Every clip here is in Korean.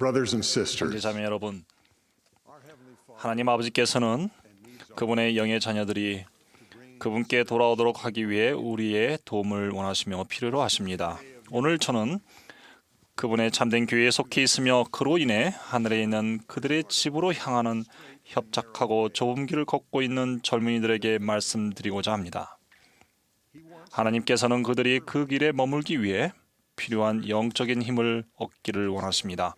brothers and 형제 sisters, 자매 여러분, 하나님 아버지께서는 그분의 영의 자녀들이 그분께 돌아오도록 하기 위해 우리의 도움을 원하시며 필요로 하십니다. 오늘 저는 그분의 참된 교회에 속해 있으며 그로 인해 하늘에 있는 그들의 집으로 향하는 협착하고 좁은 길을 걷고 있는 젊은이들에게 말씀드리고자 합니다. 하나님께서는 그들이 그 길에 머물기 위해 필요한 영적인 힘을 얻기를 원하십니다.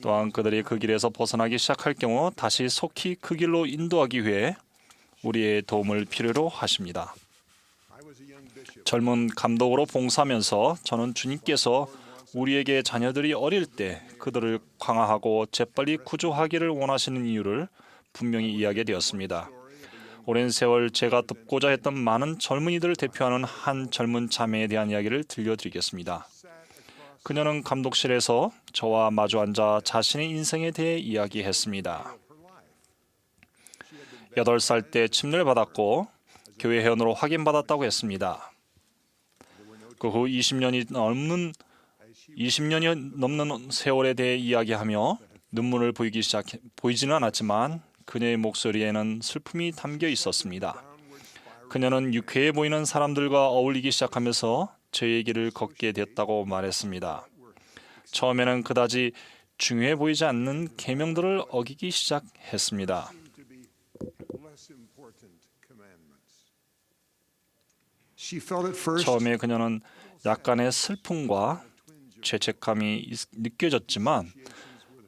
또한 그들이 그 길에서 벗어나기 시작할 경우 다시 속히 그 길로 인도하기 위해 우리의 도움을 필요로 하십니다. 젊은 감독으로 봉사하면서 저는 주님께서 우리에게 자녀들이 어릴 때 그들을 강화하고 재빨리 구조하기를 원하시는 이유를 분명히 이야기해 되었습니다. 오랜 세월 제가 듣고자 했던 많은 젊은이들을 대표하는 한 젊은 자매에 대한 이야기를 들려드리겠습니다. 그녀는 감독실에서 저와 마주 앉아 자신의 인생에 대해 이야기했습니다. 8살 때 침례를 받았고 교회 회원으로 확인받았다고 했습니다. 그 후 20년이 넘는 20년이 넘는 세월에 대해 이야기하며 눈물을 보이기 시작 보이지는 않았지만 그녀의 목소리에는 슬픔이 담겨 있었습니다. 그녀는 유쾌해 보이는 사람들과 어울리기 시작하면서 제 얘기를 걷게 됐다고 말했습니다. 처음에는 그다지 중요해 보이지 않는 계명들을 어기기 시작했습니다. 처음에 그녀는 약간의 슬픔과 죄책감이 있- 느껴졌지만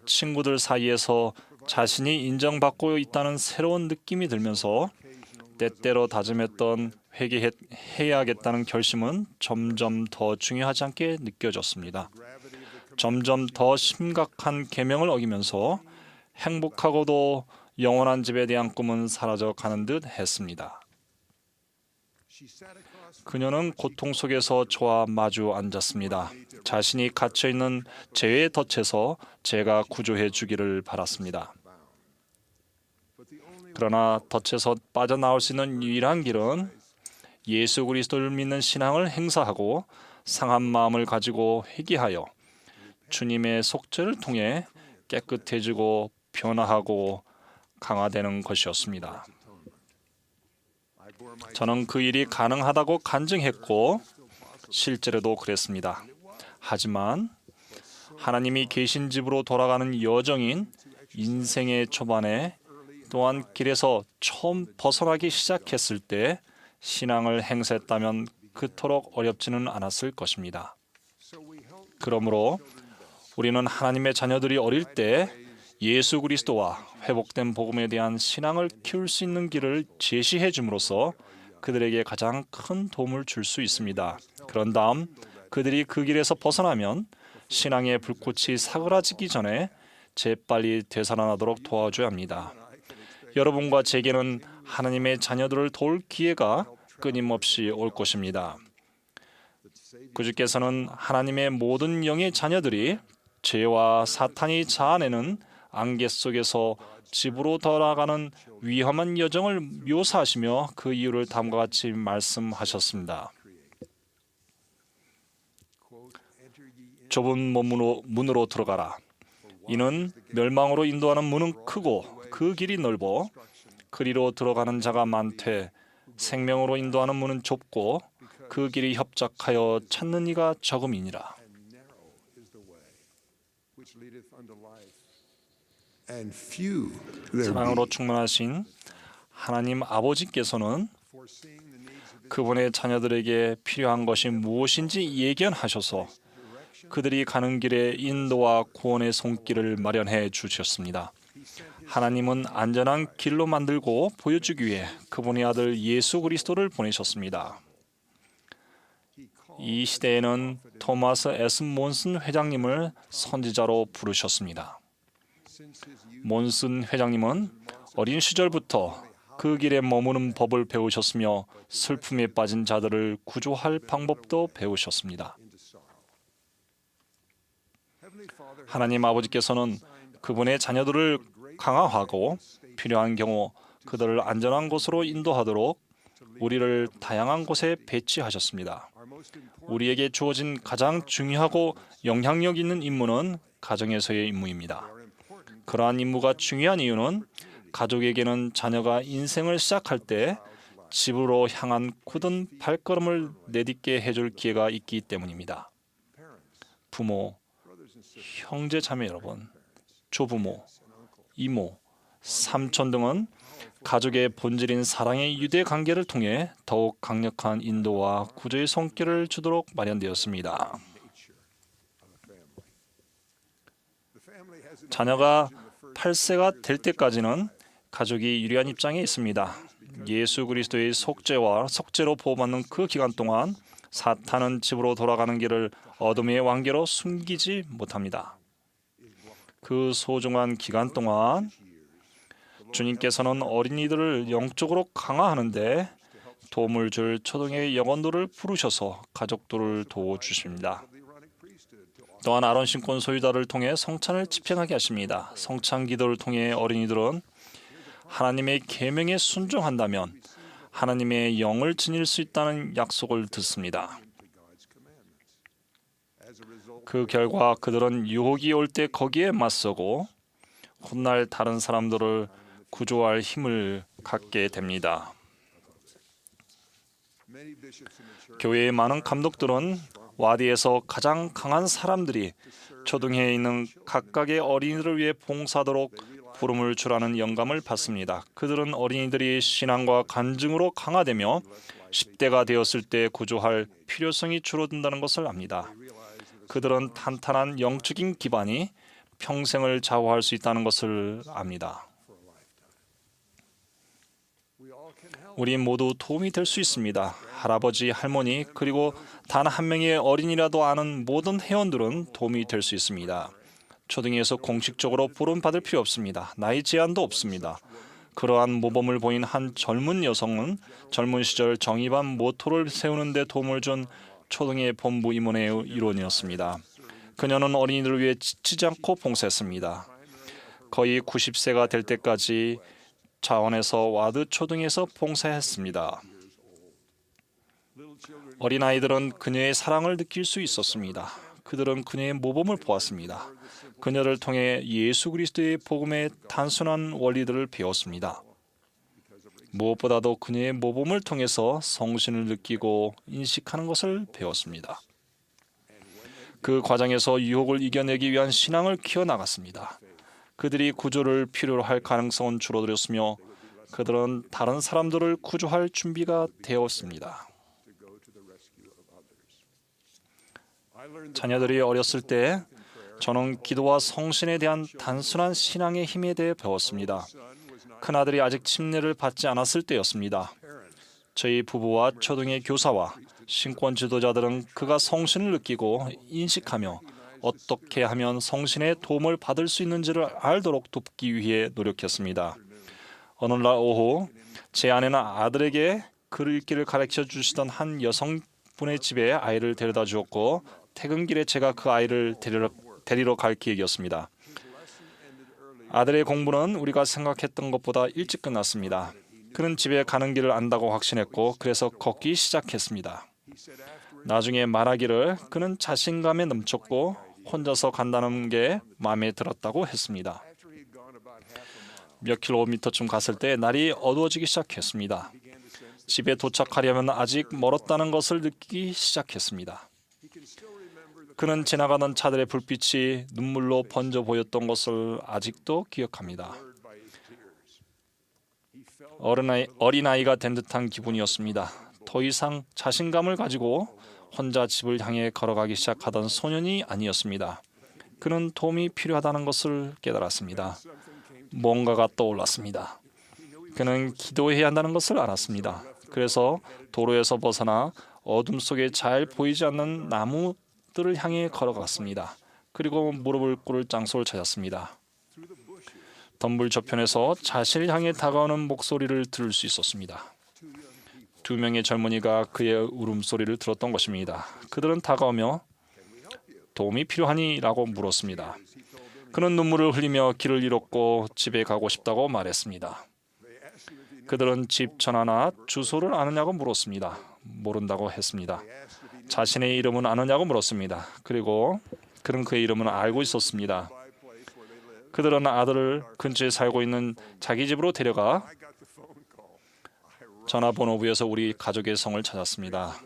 친구들 사이에서 자신이 인정받고 있다는 새로운 느낌이 들면서 때때로 다짐했던 회개해야겠다는 결심은 점점 더 중요하지 않게 느껴졌습니다. 점점 더 심각한 계명을 어기면서 행복하고도 영원한 집에 대한 꿈은 사라져 가는 듯 했습니다. 그녀는 고통 속에서 저와 마주 앉았습니다. 자신이 갇혀 있는 죄의 덫에서 제가 구조해 주기를 바랐습니다. 그러나 덫에서 빠져나올 수 있는 유일한 길은 예수 그리스도를 믿는 신앙을 행사하고 상한 마음을 가지고 회개하여 주님의 속죄를 통해 깨끗해지고 변화하고 강화되는 것이었습니다. 저는 그 일이 가능하다고 간증했고 실제로도 그랬습니다. 하지만 하나님이 계신 집으로 돌아가는 여정인 인생의 초반에 또한 길에서 처음 벗어나기 시작했을 때 신앙을 행사했다면 그토록 어렵지는 않았을 것입니다. 그러므로 우리는 하나님의 자녀들이 어릴 때 예수 그리스도와 회복된 복음에 대한 신앙을 키울 수 있는 길을 제시해 줌으로써 그들에게 가장 큰 도움을 줄 수 있습니다. 그런 다음 그들이 그 길에서 벗어나면 신앙의 불꽃이 사그라지기 전에 재빨리 되살아나도록 도와줘야 합니다. 여러분과 제게는 하나님의 자녀들을 도울 기회가 끊임없이 올 것입니다. 구주께서는 하나님의 모든 영의 자녀들이 죄와 사탄이 자아내는 안개 속에서 집으로 돌아가는 위험한 여정을 묘사하시며 그 이유를 다음과 같이 말씀하셨습니다. 좁은 문으로, 문으로 들어가라. 이는 멸망으로 인도하는 문은 크고 그 길이 넓어 그리로 들어가는 자가 많되 생명으로 인도하는 문은 좁고 그 길이 협착하여 찾는 이가 적음이니라. 사랑으로. 충만하신 하나님 아버지께서는 그분의 자녀들에게 필요한 것이 무엇인지 예견하셔서 그들이 가는 길에 인도와 구원의 손길을 마련해 주셨습니다. 하나님은 안전한 길로 만들고 보여주기 위해 그분의 아들 예수 그리스도를 보내셨습니다. 이 시대에는 토마스 에스 몬슨 회장님을 선지자로 부르셨습니다. 몬슨 회장님은 어린 시절부터 그 길에 머무는 법을 배우셨으며 슬픔에 빠진 자들을 구조할 방법도 배우셨습니다. 하나님 아버지께서는 그분의 자녀들을 강화하고 필요한 경우 그들을 안전한 곳으로 인도하도록 우리를 다양한 곳에 배치하셨습니다. 우리에게 주어진 가장 중요하고 영향력 있는 임무는 가정에서의 임무입니다. 그러한 임무가 중요한 이유는 가족에게는 자녀가 인생을 시작할 때 집으로 향한 굳은 발걸음을 내딛게 해줄 기회가 있기 때문입니다. 부모, 형제 자매 여러분, 조부모, 이모, 삼촌 등은 가족의 본질인 사랑의 유대 관계를 통해 더욱 강력한 인도와 구조의 손길을 주도록 마련되었습니다. 자녀가 8세가 될 때까지는 가족이 유리한 입장에 있습니다. 예수 그리스도의 속죄와 속죄로 보호받는 그 기간 동안 사탄은 집으로 돌아가는 길을 어둠의 왕계로 숨기지 못합니다. 그 소중한 기간 동안 주님께서는 어린이들을 영적으로 강화하는데 도움을 줄 초등의 영혼들을 부르셔서 가족들을 도와주십니다. 또한 아론 신권 소유자를 통해 성찬을 집행하게 하십니다. 성찬 기도를 통해 어린이들은 하나님의 계명에 순종한다면 하나님의 영을 지닐 수 있다는 약속을 듣습니다. 그 결과 그들은 유혹이 올 때 거기에 맞서고 훗날 다른 사람들을 구조할 힘을 갖게 됩니다. 교회의 많은 감독들은 와디에서 가장 강한 사람들이 초등회에 있는 각각의 어린이들을 위해 봉사하도록 부름을 주라는 영감을 받습니다. 그들은 어린이들이 신앙과 간증으로 강화되며 10대가 되었을 때 구조할 필요성이 줄어든다는 것을 압니다. 그들은 탄탄한 영적인 기반이 평생을 좌우할 수 있다는 것을 압니다. 우리 모두 도움이 될 수 있습니다. 할아버지, 할머니, 그리고 단 한 명의 어린이라도 아는 모든 회원들은 도움이 될 수 있습니다. 초등에서 공식적으로 부름 받을 필요 없습니다. 나이 제한도 없습니다. 그러한 모범을 보인 한 젊은 여성은 젊은 시절 정의반 모토를 세우는 데 도움을 준 초등의 본부 임원의 일원이었습니다. 그녀는 어린이들을 위해 지치지 않고 봉사했습니다. 거의 90세가 될 때까지 차원에서 와드 초등에서 봉사했습니다. 어린 아이들은 그녀의 사랑을 느낄 수 있었습니다. 그들은 그녀의 모범을 보았습니다. 그녀를 통해 예수 그리스도의 복음의 단순한 원리들을 배웠습니다. 무엇보다도 그녀의 모범을 통해서 성신을 느끼고 인식하는 것을 배웠습니다. 그 과정에서 유혹을 이겨내기 위한 신앙을 키워나갔습니다. 그들이 구조를 필요로 할 가능성은 줄어들었으며 그들은 다른 사람들을 구조할 준비가 되었습니다. 자녀들이 어렸을 때 저는 기도와 성신에 대한 단순한 신앙의 힘에 대해 배웠습니다. 큰아들이 아직 침례를 받지 않았을 때였습니다. 저희 부부와 초등의 교사와 신권 지도자들은 그가 성신을 느끼고 인식하며 어떻게 하면 성신의 도움을 받을 수 있는지를 알도록 돕기 위해 노력했습니다. 어느 날 오후 제 아내는 아들에게 글 읽기를 가르쳐 주시던 한 여성분의 집에 아이를 데려다 주었고 퇴근길에 제가 그 아이를 데리러, 데리러 갈 계획이었습니다. 아들의 공부는 우리가 생각했던 것보다 일찍 끝났습니다. 그는 집에 가는 길을 안다고 확신했고 그래서 걷기 시작했습니다. 나중에 말하기를 그는 자신감에 넘쳤고 혼자서 간다는 게 마음에 들었다고 했습니다. 몇 킬로미터쯤 갔을 때 날이 어두워지기 시작했습니다. 집에 도착하려면 아직 멀었다는 것을 느끼기 시작했습니다. 그는 지나가던 차들의 불빛이 눈물로 번져 보였던 것을 아직도 기억합니다. 어린아이, 어린아이가 된 듯한 기분이었습니다. 더 이상 자신감을 가지고 혼자 집을 향해 걸어가기 시작하던 소년이 아니었습니다. 그는 도움이 필요하다는 것을 깨달았습니다. 뭔가가 떠올랐습니다. 그는 기도해야 한다는 것을 알았습니다. 그래서 도로에서 벗어나 어둠 속에 잘 보이지 않는 나무들을 향해 걸어갔습니다. 그리고 무릎을 꿇을 장소를 찾았습니다. 덤불 저편에서 자신을 향해 다가오는 목소리를 들을 수 있었습니다. 두 명의 젊은이가 그의 울음소리를 들었던 것입니다. 그들은 다가오며 도움이 필요하니 라고 물었습니다. 그는 눈물을 흘리며 길을 잃었고 집에 가고 싶다고 말했습니다. 그들은 집 전화나 주소를 아느냐고 물었습니다. 모른다고 했습니다. 자신의 이름은 아느냐고 물었습니다. 그리고 그는 그의 이름은 알고 있었습니다. 그들은 아들을 근처에 살고 있는 자기 집으로 데려가 전화번호부에서 우리 가족의 성을 찾았습니다.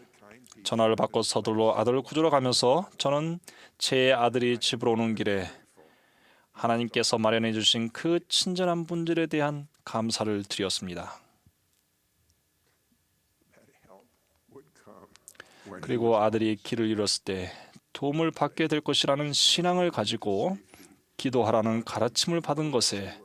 전화를 받고 서둘러 아들을 구조러 가면서 저는 제 아들이 집으로 오는 길에 하나님께서 마련해 주신 그 친절한 분들에 대한 감사를 드렸습니다. 그리고 아들이 길을 잃었을 때 도움을 받게 될 것이라는 신앙을 가지고 기도하라는 가르침을 받은 것에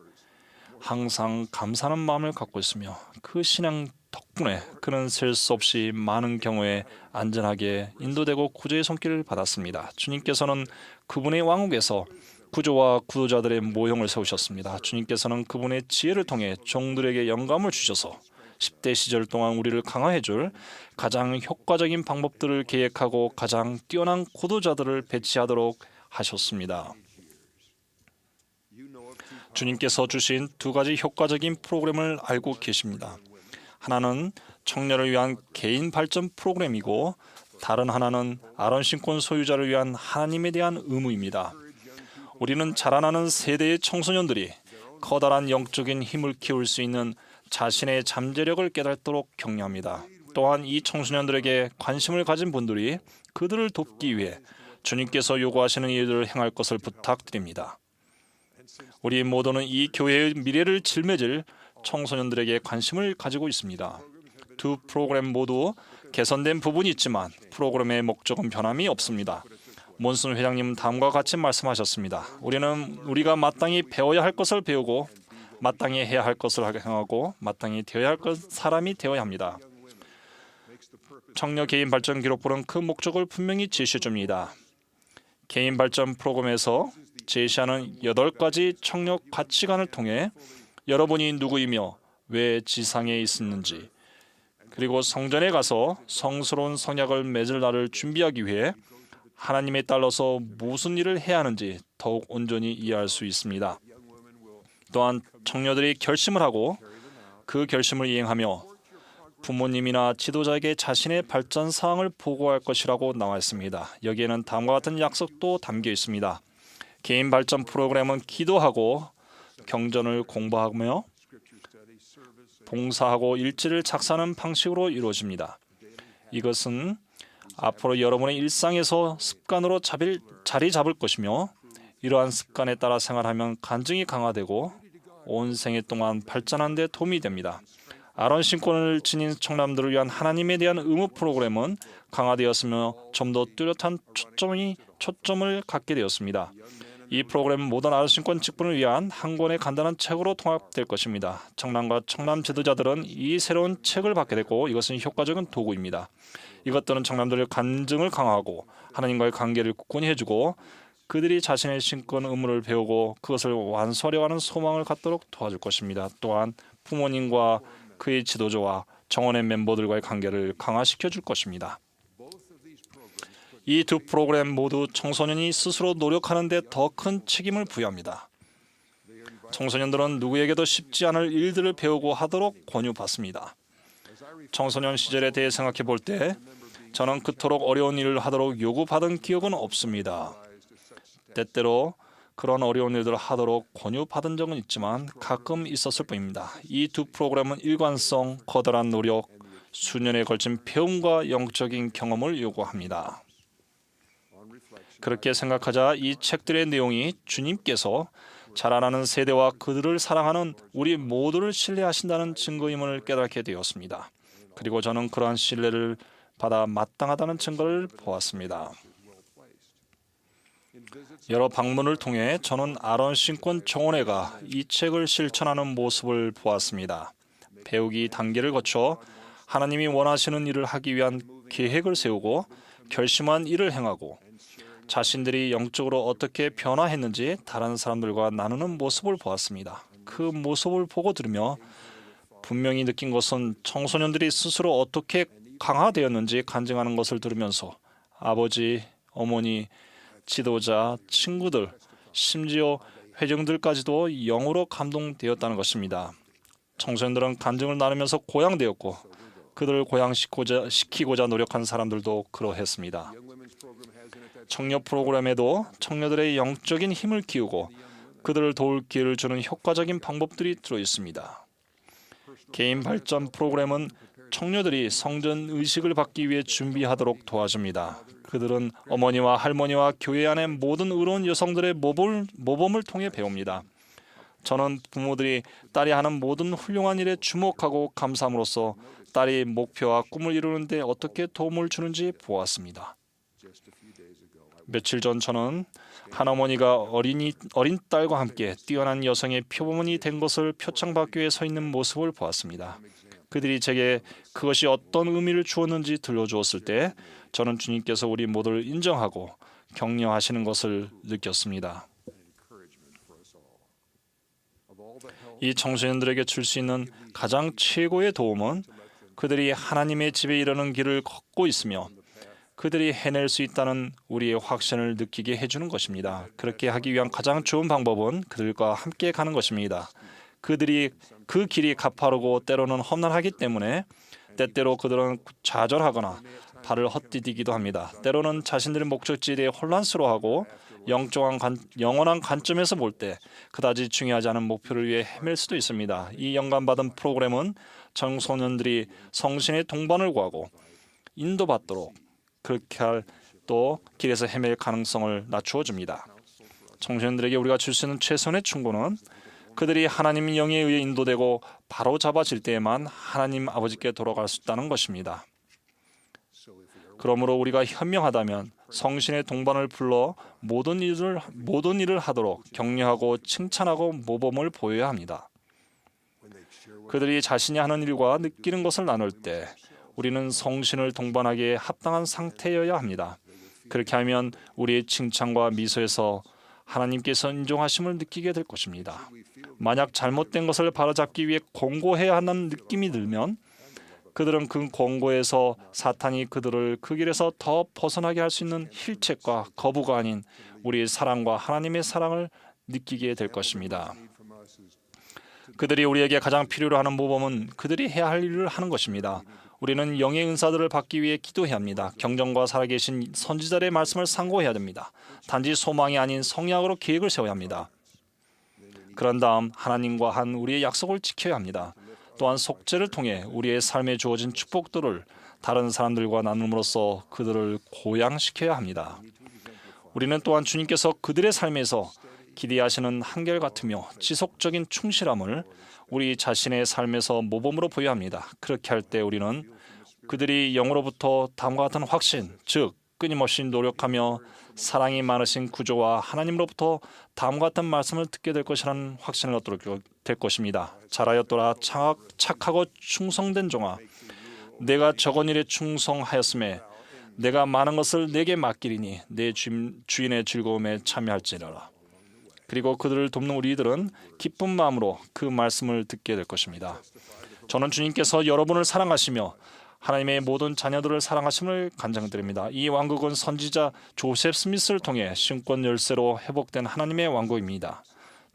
항상 감사하는 마음을 갖고 있으며 그 신앙 덕분에 그는 셀 수 없이 많은 경우에 안전하게 인도되고 구조의 손길을 받았습니다. 주님께서는 그분의 왕국에서 구조와 구도자들의 모형을 세우셨습니다. 주님께서는 그분의 지혜를 통해 종들에게 영감을 주셔서 10대 시절 동안 우리를 강화해 줄 가장 효과적인 방법들을 계획하고 가장 뛰어난 구도자들을 배치하도록 하셨습니다. 주님께서 주신 두 가지 효과적인 프로그램을 알고 계십니다. 하나는 청년을 위한 개인 발전 프로그램이고 다른 하나는 아론 신권 소유자를 위한 하나님에 대한 의무입니다. 우리는 자라나는 세대의 청소년들이 커다란 영적인 힘을 키울 수 있는 자신의 잠재력을 깨닫도록 격려합니다. 또한 이 청소년들에게 관심을 가진 분들이 그들을 돕기 위해 주님께서 요구하시는 일들을 행할 것을 부탁드립니다. 우리 모두는 이 교회의 미래를 짊어질 청소년들에게 관심을 가지고 있습니다. 두 프로그램 모두 개선된 부분이 있지만 프로그램의 목적은 변함이 없습니다. 몬슨 회장님 다음과 같이 말씀하셨습니다. 우리는 우리가 마땅히 배워야 할 것을 배우고 마땅히 해야 할 것을 행하고 마땅히 되어야 할 것 사람이 되어야 합니다. 청년 개인 발전 기록부는 그 목적을 분명히 제시해 줍니다. 개인 발전 프로그램에서 제시하는 여덟 가지 청력 가치관을 통해 여러분이 누구이며 왜 지상에 있었는지 그리고 성전에 가서 성스러운 성약을 맺을 날을 준비하기 위해 하나님에 따라서 무슨 일을 해야 하는지 더욱 온전히 이해할 수 있습니다. 또한 청녀들이 결심을 하고 그 결심을 이행하며 부모님이나 지도자에게 자신의 발전 사항을 보고할 것이라고 나와 있습니다. 여기에는 다음과 같은 약속도 담겨 있습니다. 개인 발전 프로그램은 기도하고 경전을 공부하며 봉사하고 일지를 작성하는 방식으로 이루어집니다. 이것은 앞으로 여러분의 일상에서 습관으로 자리 잡을 것이며 이러한 습관에 따라 생활하면 간증이 강화되고 온 생애 동안 발전하는 데 도움이 됩니다. 아론 신권을 지닌 청남들을 위한 하나님에 대한 의무 프로그램은 강화되었으며 좀 더 뚜렷한 초점이 초점을 갖게 되었습니다. 이 프로그램은 모든 아론 신권 직분을 위한 한 권의 간단한 책으로 통합될 것입니다. 청남과 청남 지도자들은 이 새로운 책을 받게 되고 이것은 효과적인 도구입니다. 이것들은 청남들의 간증을 강화하고 하나님과의 관계를 굳건히 해주고 그들이 자신의 신권 의무를 배우고 그것을 완수하려 하는 소망을 갖도록 도와줄 것입니다. 또한 부모님과 그의 지도자와 정원의 멤버들과의 관계를 강화시켜 줄 것입니다. 이 두 프로그램 모두 청소년이 스스로 노력하는 데 더 큰 책임을 부여합니다. 청소년들은 누구에게도 쉽지 않을 일들을 배우고 하도록 권유받습니다. 청소년 시절에 대해 생각해 볼 때 저는 그토록 어려운 일을 하도록 요구받은 기억은 없습니다. 때때로 그런 어려운 일들을 하도록 권유받은 적은 있지만 가끔 있었을 뿐입니다. 이 두 프로그램은 일관성, 커다란 노력, 수년에 걸친 배움과 영적인 경험을 요구합니다. 그렇게 생각하자 이 책들의 내용이 주님께서 자라나는 세대와 그들을 사랑하는 우리 모두를 신뢰하신다는 증거임을 깨닫게 되었습니다. 그리고 저는 그러한 신뢰를 받아 마땅하다는 증거를 보았습니다. 여러 방문을 통해 저는 아론 신권 정원회가 이 책을 실천하는 모습을 보았습니다. 배우기 단계를 거쳐 하나님이 원하시는 일을 하기 위한 계획을 세우고 결심한 일을 행하고 자신들이 영적으로 어떻게 변화했는지 다른 사람들과 나누는 모습을 보았습니다. 그 모습을 보고 들으며 분명히 느낀 것은 청소년들이 스스로 어떻게 강화되었는지 간증하는 것을 들으면서 아버지, 어머니, 지도자, 친구들, 심지어 회중들까지도 영으로 감동되었다는 것입니다. 청소년들은 간증을 나누면서 고향되었고 그들을 고양시키고자 시키고자 노력한 사람들도 그러했습니다. 청년 프로그램에도 청년들의 영적인 힘을 키우고 그들을 도울 기회를 주는 효과적인 방법들이 들어 있습니다. 개인 발전 프로그램은 청년들이 성전 의식을 받기 위해 준비하도록 도와줍니다. 그들은 어머니와 할머니와 교회 안의 모든 의로운 여성들의 모범을, 모범을 통해 배웁니다. 저는 부모들이 딸이 하는 모든 훌륭한 일에 주목하고 감사함으로써 딸이 목표와 꿈을 이루는데 어떻게 도움을 주는지 보았습니다. 며칠 전 저는 한 어머니가 어린이 어린 딸과 함께 뛰어난 여성의 표본이 된 것을 표창받기 위해 서 있는 모습을 보았습니다. 그들이 제게 그것이 어떤 의미를 주었는지 들려주었을 때 저는 주님께서 우리 모두를 인정하고 격려하시는 것을 느꼈습니다. 이 청소년들에게 줄 수 있는 가장 최고의 도움은 그들이 하나님의 집에 이르는 길을 걷고 있으며 그들이 해낼 수 있다는 우리의 확신을 느끼게 해주는 것입니다. 그렇게 하기 위한 가장 좋은 방법은 그들과 함께 가는 것입니다. 그들이 그 길이 가파르고 때로는 험난하기 때문에 때때로 그들은 좌절하거나 발을 헛디디기도 합니다. 때로는 자신들의 목적지에 대해 혼란스러워하고 영적한 관, 영원한 관점에서 볼 때 그다지 중요하지 않은 목표를 위해 헤맬 수도 있습니다. 이 영감받은 프로그램은 청소년들이 성신의 동반을 구하고 인도받도록 그렇게 할 또 길에서 헤맬 가능성을 낮추어 줍니다. 청소년들에게 우리가 줄 수 있는 최선의 충고는 그들이 하나님 영에 의해 인도되고 바로 잡아질 때에만 하나님 아버지께 돌아갈 수 있다는 것입니다. 그러므로 우리가 현명하다면 성신의 동반을 불러 모든 일을 모든 일을 하도록 격려하고 칭찬하고 모범을 보여야 합니다. 그들이 자신이 하는 일과 느끼는 것을 나눌 때 우리는 성신을 동반하기에 합당한 상태여야 합니다. 그렇게 하면 우리의 칭찬과 미소에서 하나님께서 인정하심을 느끼게 될 것입니다. 만약 잘못된 것을 바로잡기 위해 권고해야 하는 느낌이 들면 그들은 그 권고에서 사탄이 그들을 그 길에서 더 벗어나게 할 수 있는 힐책과 거부가 아닌 우리의 사랑과 하나님의 사랑을 느끼게 될 것입니다. 그들이 우리에게 가장 필요로 하는 모범은 그들이 해야 할 일을 하는 것입니다. 우리는 영의 은사들을 받기 위해 기도해야 합니다. 경전과 살아계신 선지자의 말씀을 상고해야 됩니다. 단지 소망이 아닌 성약으로 계획을 세워야 합니다. 그런 다음 하나님과 한 우리의 약속을 지켜야 합니다. 또한 속죄를 통해 우리의 삶에 주어진 축복들을 다른 사람들과 나눔으로써 그들을 고양시켜야 합니다. 우리는 또한 주님께서 그들의 삶에서 기대하시는 한결같으며 지속적인 충실함을 우리 자신의 삶에서 모범으로 보여야 합니다. 그렇게 할 때 우리는 그들이 영으로부터 다음과 같은 확신, 즉 끊임없이 노력하며 사랑이 많으신 구조와 하나님으로부터 다음과 같은 말씀을 듣게 될 것이라는 확신을 얻도록 될 것입니다. 잘하였도라 착, 착하고 충성된 종아 내가 적은 일에 충성하였음에 내가 많은 것을 내게 맡기리니 내 주인, 주인의 즐거움에 참여할지니라. 그리고 그들을 돕는 우리 들은 기쁜 마음으로 그 말씀을 듣게 될 것입니다. 저는 주님께서 여러분을 사랑하시며 하나님의 모든 자녀들을 사랑하심을 간증드립니다. 이 왕국은 선지자 조셉 스미스를 통해 신권 열쇠로 회복된 하나님의 왕국입니다.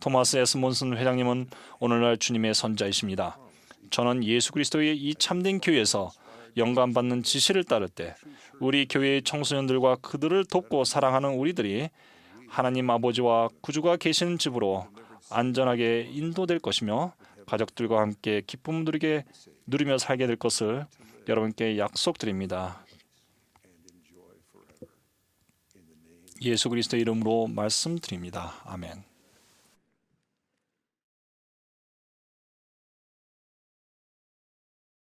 토마스 에스 몬슨 회장님은 오늘날 주님의 선자이십니다. 저는 예수 그리스도의 이 참된 교회에서 영감받는 지시를 따를 때 우리 교회의 청소년들과 그들을 돕고 사랑하는 우리들이 하나님 아버지와 구주가 계시는 집으로 안전하게 인도될 것이며 가족들과 함께 기쁨 누리게 누리며 살게 될 것을 여러분께 약속드립니다. 예수 그리스도 이름으로 말씀드립니다. 아멘.